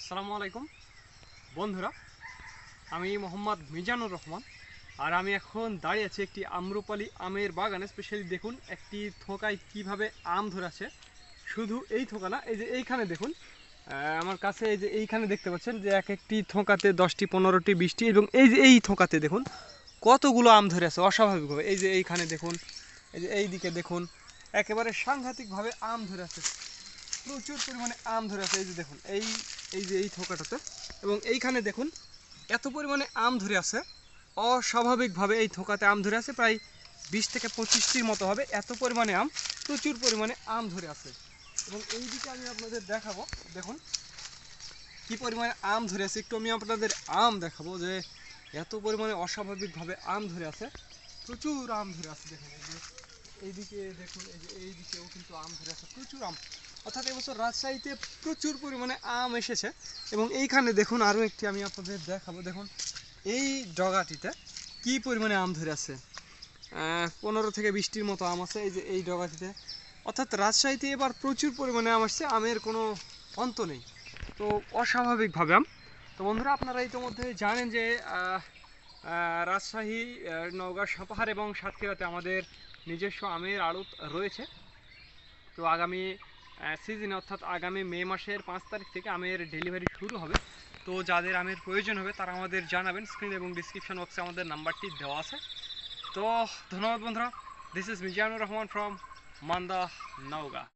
আসসালামু আলাইকুম। বন্ধুরা, আমি মোহাম্মদ মিজানুর রহমান, আর আমি এখন দাঁড়িয়ে আছি একটি আম্রপালি আমের বাগানে। স্পেশালি দেখুন একটি থোকায় কীভাবে আম ধরেছে শুধু এই থোকা না, এই যে এইখানে দেখুন আমার কাছে এই যে এইখানে দেখতে পাচ্ছেন যে এক একটি থোকাতে দশটি, পনেরোটি, বিশটি, এবং এই যে এই থোকাতে দেখুন কতগুলো আম ধরে আছে অস্বাভাবিকভাবে। এই যে এইখানে দেখুন, এই যে এই দিকে দেখুন, একেবারে সাংঘাতিকভাবে আম ধরে আছে। প্রচুর পরিমাণে আম ধরে আছে। এই যে দেখুন, এই এই যে এই থোকাটাতে। এবং এইখানে দেখুন, এত পরিমাণে আম ধরে আছে। অস্বাভাবিকভাবে এই থোকাতে আম ধরে আছে, প্রায় বিশ থেকে পঁচিশটির মতো হবে। এত পরিমাণে আম, প্রচুর পরিমাণে আম ধরে আছে। এবং এই দিকে আমি আপনাদের দেখাবো, দেখুন কি পরিমাণে আম ধরে আছে। একটু আমি আপনাদের আম দেখাবো যে এত পরিমাণে অস্বাভাবিকভাবে আম ধরে আছে। প্রচুর আম ধরে আছে, দেখুন এই যে। এইদিকে দেখুন, এই যে এইদিকেও কিন্তু আম ধরে আছে, প্রচুর আম। অর্থাৎ এবছর রাজশাহীতে প্রচুর পরিমাণে আম এসেছে। এবং এইখানে দেখুন আরও একটি আমি আপনাদের দেখাবো। দেখুন, এই ডগাটিতে কি পরিমাণে আম ধরে আছে? পনেরো থেকে বিশটির মতো আম আছে এই যে, এই ডগাটিতে। অর্থাৎ রাজশাহীতে এবার প্রচুর পরিমাণে আম আসছে, আমের কোনো অন্ত নেই। তো অস্বাভাবিকভাবে আম। তো বন্ধুরা, আপনারা ইতিমধ্যে জানেন যে রাজশাহী নওগাঁ, সাপাহার এবং সাতক্ষীরাতে আমাদের নিজস্ব আমের আড়ত রয়েছে। তো আগামী সিজনে অর্থাৎ আগামী মে মাসের পাঁচ তারিখ থেকে আমের ডেলিভারি শুরু হবে। তো যাদের আমের প্রয়োজন হবে, তারা আমাদের জানাবেন স্ক্রিন এবং ডিসক্রিপশন বক্সে আমাদের নাম্বারটি দেওয়া আছে। তো ধন্যবাদ বন্ধুরা। This is Mizanur Rahman from Manda Naogaon.